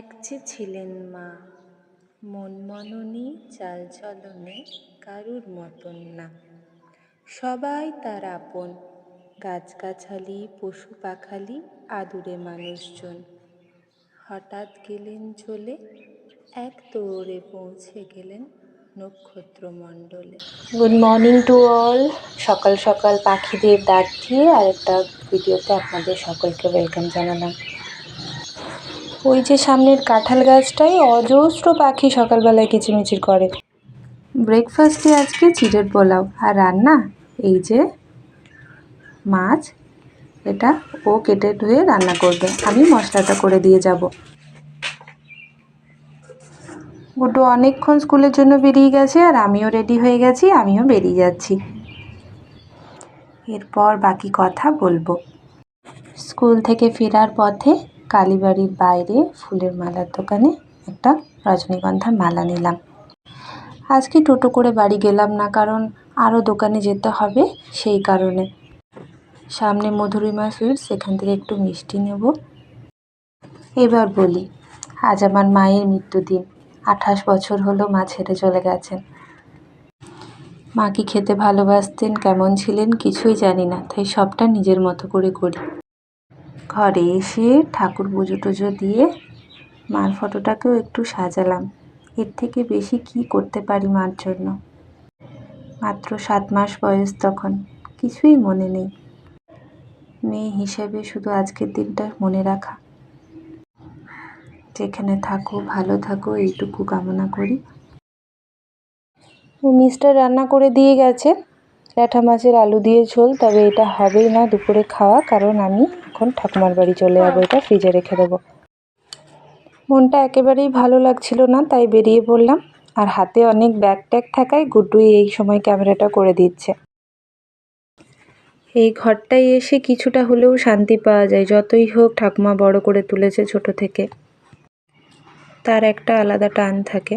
এক যে ছিলেন মা মনমননি চালচলনে কারুর মতন না। সবাই তার আপন, গাছগাছালি পশু পাখালি আদুরে মানুষজন। হঠাৎ গেলেন চলে, এক দৌড়ে পৌঁছে গেলেন নক্ষত্র নক্ষত্রমণ্ডলে। গুড মর্নিং টু অল সকাল সকাল পাখিদের ডাক দিয়ে আরেকটা ভিডিওতে আপনাদের সকলকে ওয়েলকাম জানালাম। ওই যে সামনের কাঁঠাল গাছটায় অজস্র পাখি সকালবেলায় কিচিমিচির করে। ব্রেকফাস্টে আজকে চিড়ের পোলাও। আর রান্না? এই যে মাছ, এটা ও কেটে ধুয়ে রান্না করবে। আমি মশলাটা করে দিয়ে যাব। গুড্ডু অনেকক্ষণ স্কুলের জন্য বেরিয়ে গেছে আর আমিও রেডি হয়ে গেছি, আমিও বেরিয়ে যাচ্ছি। এরপর বাকি কথা বলব। স্কুল থেকে ফেরার পথে কালীবাড়ির বাইরে ফুলের মালার দোকানে একটা রজনীগন্ধার মালা নিলাম। আজকে টোটো করে বাড়ি গেলাম না, কারণ আরও দোকানে যেতে হবে সেই কারণে। সামনে মধুরিমা সুইটস, সেখান থেকে একটু মিষ্টি নেব। এবার বলি, আজ আমার মায়ের মৃত্যুদিন। আঠাশ বছর হলো মা ছেড়ে চলে গেছেন। মা কি খেতে ভালোবাসতেন, কেমন ছিলেন কিছুই জানি না, তাই সবটা নিজের মতো করে করি। ঘরে এসে ঠাকুর পুজো টুজো দিয়ে মার ফটোটাকেও একটু সাজালাম। এর থেকে বেশি কি করতে পারি মার জন্য? মাত্র সাত মাস বয়স তখন, কিছুই মনে নেই। মেয়ে হিসেবে শুধু আজকের দিনটা মনে রাখা। যেখানে থাকো, ভালো থাকো, এইটুকু কামনা করি। মিস্টার রান্না করে দিয়ে গেছে। ল্যাঠা মাছের আলু দিয়ে ঝোল, তবে এটা হবেই না দুপুরে খাওয়া, কারণ আমি এখন ঠাকুমার বাড়ি চলে যাব, এটা ফ্রিজে রেখে দেবো। মনটা একেবারেই ভালো লাগছিল না, তাই বেরিয়ে পড়লাম। আর হাতে অনেক ব্যাগ ট্যাগ থাকায় গুড্ডুই এই সময় ক্যামেরাটা করে দিচ্ছে। এই ঘরটায় এসে কিছুটা হলেও শান্তি পাওয়া যায়, যতই হোক ঠাকুমা বড় করে তুলেছে ছোট থেকে। তার একটা আলাদা টান থাকে।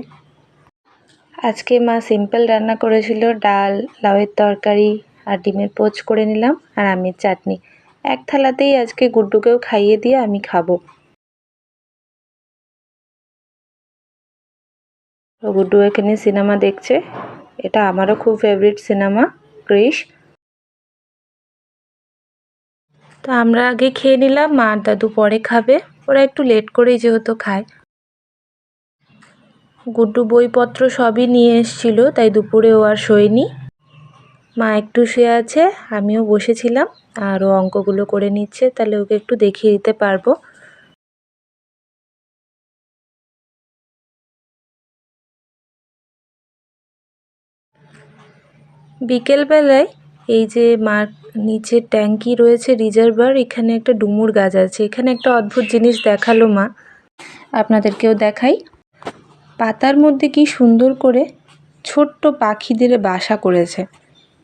আজকে মা সিম্পল রান্না করেছিল ডাল, লাউয়ের তরকারি আর ডিমের পোচ করে নিলাম আর আমের চাটনি। এক থালাতেই আজকে গুড্ডুকেও খাইয়ে দিয়ে আমি খাব। গুড্ডু এখানে সিনেমা দেখছে। এটা আমারও খুব ফেভারিট সিনেমা, ক্রিশ। তো আমরা আগে খেয়ে নিলাম, মা আর দাদু পরে খাবে। ওরা একটু লেট করেই যেহেতু খায়। গুড্ডু বইপত্র সবই নিয়ে এসছিল, তাই দুপুরে ও আর শোয়নি। মা একটু শুয়ে আছে, আমিও বসেছিলাম, আর ও অঙ্কগুলো করে নিচ্ছে, তাহলে ওকে একটু দেখিয়ে দিতে পারব। বিকেলবেলায় এই যে মার নিচে ট্যাঙ্কি রয়েছে রিজার্ভার এখানে একটা ডুমুর গাছ আছে। এখানে একটা অদ্ভুত জিনিস দেখাল মা। আপনাদেরকেও দেখাই। পাতার মধ্যে কি সুন্দর করে ছোট্ট পাখিদের বাসা করেছে।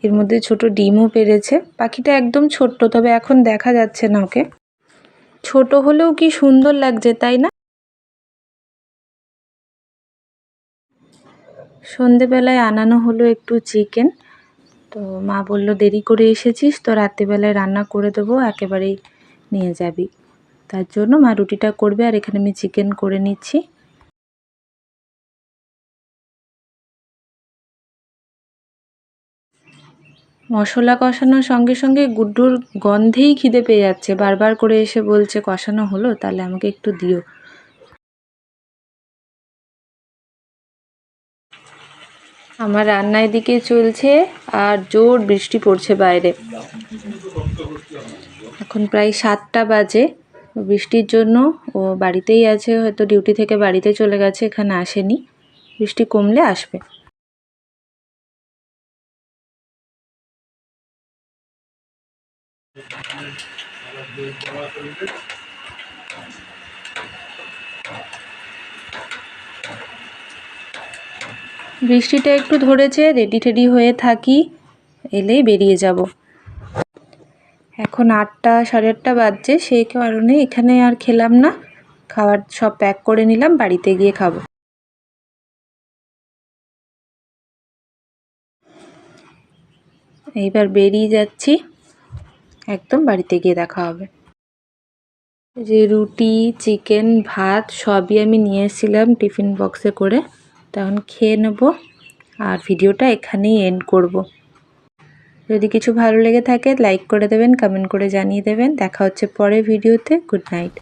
এর মধ্যে ছোট ডিমও পেরেছে। পাখিটা একদম ছোট্ট, তবে এখন দেখা যাচ্ছে না ওকে। ছোট হলেও কি সুন্দর লাগছে, তাই না? সন্ধেবেলায় আনানো হলো একটু চিকেন। তো মা বলল, দেরি করে এসেছিস, তো রাত্রিবেলায় রান্না করে দেবো, একেবারেই নিয়ে যাবি। তার জন্য মা রুটিটা করবে, আর এখানে আমি চিকেন করে নিচ্ছি। মশলা কষানোর সঙ্গে সঙ্গে গুড্ডুর গন্ধেই খিদে পেয়ে যাচ্ছে। বারবার করে এসে বলছে, কষানো হলো? তাহলে আমাকে একটু দিও। আমার রান্নার দিকে চলছে আর জোর বৃষ্টি পড়ছে বাইরে। এখন প্রায় সাতটা বাজে। বৃষ্টির জন্য ও বাড়িতেই আছে, হয়তো ডিউটি থেকে বাড়িতে চলে গেছে, এখানে আসেনি। বৃষ্টি কমলে আসবে। বৃষ্টিটা একটু ধরেছে, রেডি টেডি হয়ে থাকি এলেই বেরিয়ে যাব। এখন আটটা, সাড়ে আটটা বাজছে সেই কারণে এখানে আর খেলাম না। খাবার সব প্যাক করে নিলাম, বাড়িতে গিয়ে খাব। এইবার বেরিয়ে যাচ্ছি। একদম বাড়িতে গিয়ে দেখা হবে। যে রুটি, চিকেন, ভাত সবই আমি নিয়ে এসেছিলাম টিফিন বক্সে করে। তখন খেয়ে নেব আর ভিডিওটা এখানেই এন্ড করব। যদি কিছু ভালো লেগে থাকে লাইক করে দেবেন কমেন্ট করে জানিয়ে দেবেন। দেখা হচ্ছে পরে ভিডিওতে। Good night